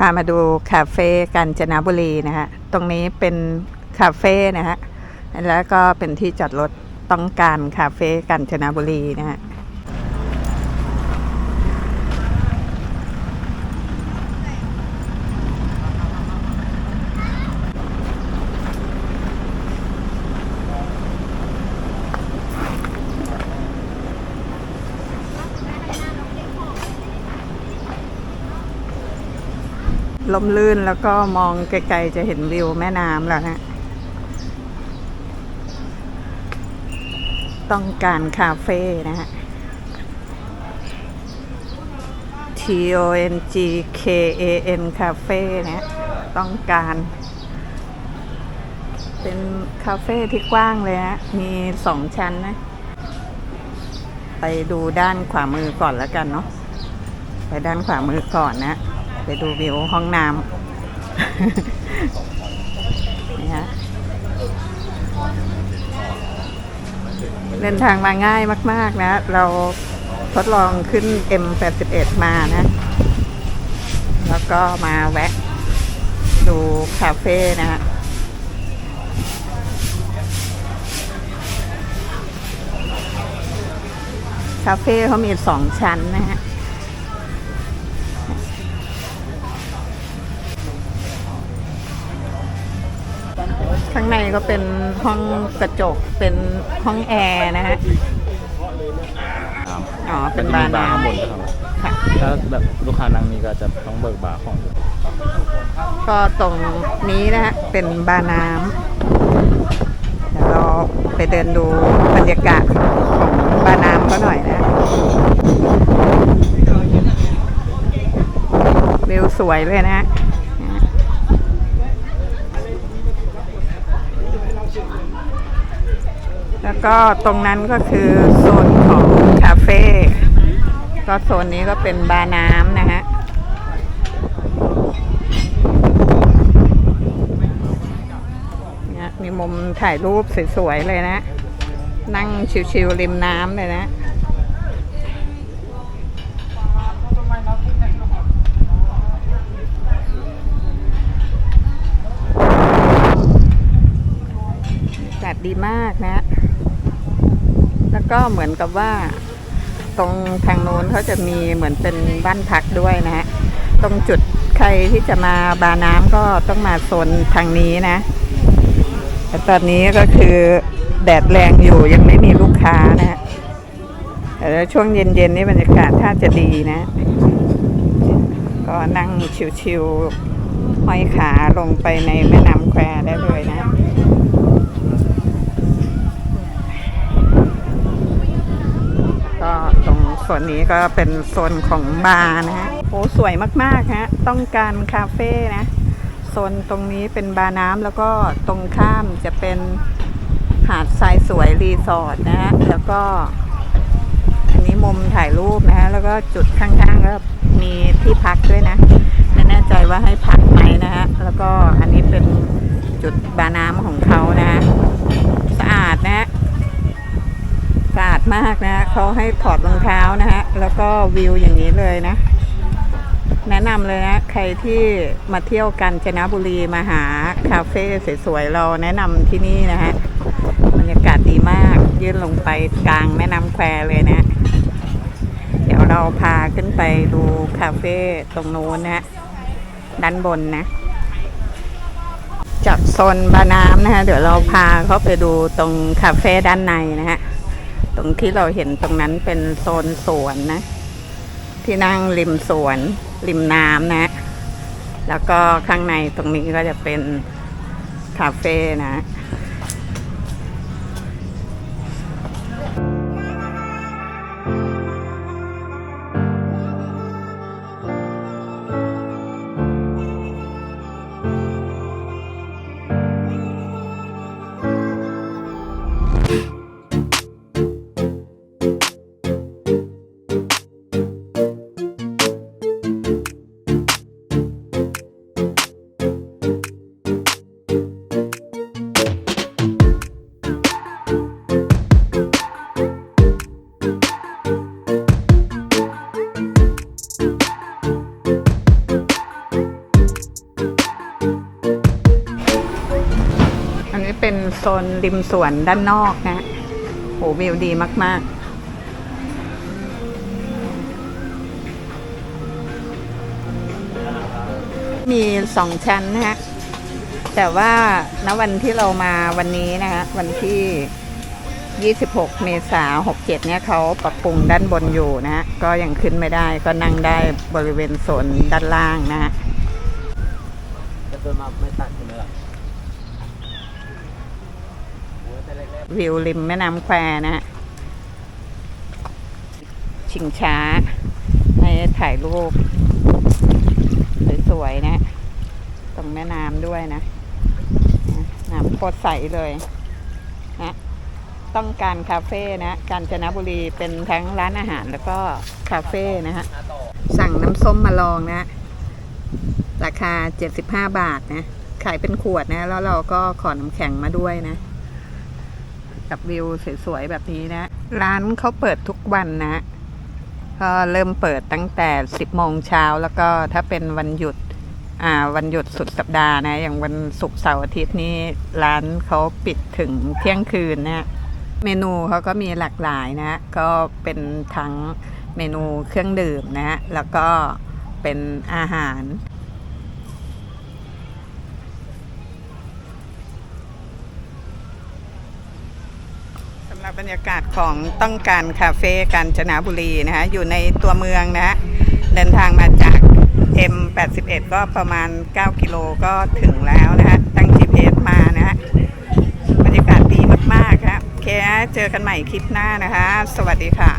พามาดูคาเฟ่กาญจนบุรีนะฮะ ตรงนี้เป็นคาเฟ่นะฮะ แล้วก็เป็นที่จอดรถต้องการคาเฟ่กาญจนบุรีนะฮะ ลมลื่นแล้วก็มองไกลๆจะเห็นวิวแม่น้ำแล้วฮะต้องการคาเฟ่นะฮะ T O N G K A N คาเฟ่นะฮะต้องการ เป็นคาเฟ่ที่กว้างเลยฮะมีสองชั้นนะ ไปดูด้านขวามือก่อนแล้วกันเนาะไปด้านขวามือก่อนนะ ไปดูวิวห้องน้ำนี่ฮะเดินทางมาง่ายมาก ๆ นะ เราทดลองขึ้น M81 มานะ แล้วก็มาแวะ ดูคาเฟ่นะฮะคาเฟ่เขามีสองชั้นนะฮะ ก็เป็นห้องกระจกเป็นห้องแอร์นะฮะน้ำอ๋อ เป็นบาร์บาร์ข้างบนน้ำครับค่ะถ้าแบบลูกค้านั่งนี่ก็จะต้องเบิกบาร์ของ ก็ตรงนี้นะฮะ เป็นบาร์น้ำเดี๋ยวเราไปเดินดูบรรยากาศของบาร์น้ำเขาหน่อยนะ วิวสวยเลยนะฮะ แล้วก็ตรงนั้นก็คือโซนของคาเฟ่ก็โซนนี้ก็เป็นบาร์น้ำนะฮะเนี่ยมีมุมถ่ายรูปสวยๆเลยนะ นั่งชิวๆริมน้ำเลยนะดีมากนะ แล้วก็เหมือนกับว่า ตรงทางโน้นเขาจะมีเหมือนเป็นบ้านพักด้วยนะฮะตรงจุดใครที่จะมาบาน้ำก็ต้องมาโซนทางนี้นะแต่ตอนนี้ก็คือแดดแรงอยู่ยังไม่มีลูกค้านะฮะแต่ว่าช่วงเย็นๆนี่บรรยากาศถ้าจะดีนะ ก็นั่งชิวๆห้อยขาลงไปในแม่น้ำแควได้เลยนะ ก็ตรง ส่วนนี้ก็เป็นโซนของบาร์นะฮะโอ้สวยมากๆฮะต้องการคาเฟ่นะโซนตรงนี้เป็นบาร์น้ำแล้วก็ตรงข้ามจะเป็นหาดทรายสวยรีสอร์ทนะฮะแล้วก็ อันนี้มุมถ่ายรูปนะฮะแล้วก็จุดข้างๆก็มีที่พักด้วยนะไม่แน่ใจว่าให้พักไหมนะฮะแล้วก็อันนี้เป็นจุดบาร์น้ำของเขานะ สะอาดนะฮะ มากนะเขาให้ถอดรองเท้านะฮะ แล้วก็วิวอย่างนี้เลยนะ แนะนำเลยนะ ใครที่มาเที่ยวกาญจนบุรีมาหาคาเฟ่สวยๆเราแนะนำที่นี่นะฮะบรรยากาศดีมากยื่นลงไปกลางแม่น้ำแควเลยนะ เดี๋ยวเราพาขึ้นไปดูคาเฟ่ตรงนู้นนะฮะด้านบนนะจากโซนบาน้ำนะฮะ เดี๋ยวเราพาเขาไปดูตรงคาเฟ่ด้านในนะฮะ ตรงที่เราเห็นตรงนั้นเป็นโซนสวนนะ ที่นั่งริมสวน ริมน้ำนะ แล้วก็ข้างในตรงนี้ก็จะเป็นคาเฟ่นะ โซนริมสวนด้านนอกนะ โหวิวดีมาก ๆมีสองชั้นนะฮะ แต่ว่าณวันที่เรามาวันนี้นะฮะ วันที่ 26 เมษายน67 เนี่ยเขาปรับปรุงด้านบนอยู่นะฮะ ก็ยังขึ้นไม่ได้ ก็นั่งได้บริเวณโซนด้านล่างนะฮะจะเดินมาไม่ตัดใช่ไหมล่ะ วิวริมแม่น้ำแควนะฮะชิงช้าให้ถ่ายรูปสวยๆนะ ตรงแม่น้ำด้วยนะน้ำโคตรใสเลยนะต้องการคาเฟ่นะกาญจนบุรีเป็นทั้งร้านอาหารแล้วก็คาเฟ่นะฮะสั่งน้ำส้มมาลองนะ ราคา 75 บาทนะ ขายเป็นขวดนะ แล้วเราก็ขอน้ำแข็งมาด้วยนะ กับวิวสวยๆแบบนี้นะ ร้านเขาเปิดทุกวันนะก็เริ่มเปิดตั้งแต่ 10โมงเช้าแล้วก็ถ้าเป็นวันหยุดอ่าวันหยุดสุดสัปดาห์นะ อย่างวันศุกร์เสาร์อาทิตย์นี่ร้านเขาปิดถึงเที่ยงคืนนะเมนูเขาก็มีหลากหลายนะ ก็เป็นทั้งเมนูเครื่องดื่มนะ แล้วก็เป็นอาหาร สำหรั บรรยากาศของต้องการคาเฟ่กาญจนบุรีนะฮะอยู่ในตัวเมืองนะฮะเดินทางมาจาก M81 ก็ประมาณ 9 กิโลก็ถึงแล้วนะฮะตั้ง GPS มานะฮะบรรยากาศดีมากๆครับโอเคเจอกันใหม่คลิปหน้านะคะ สวัสดีค่ะ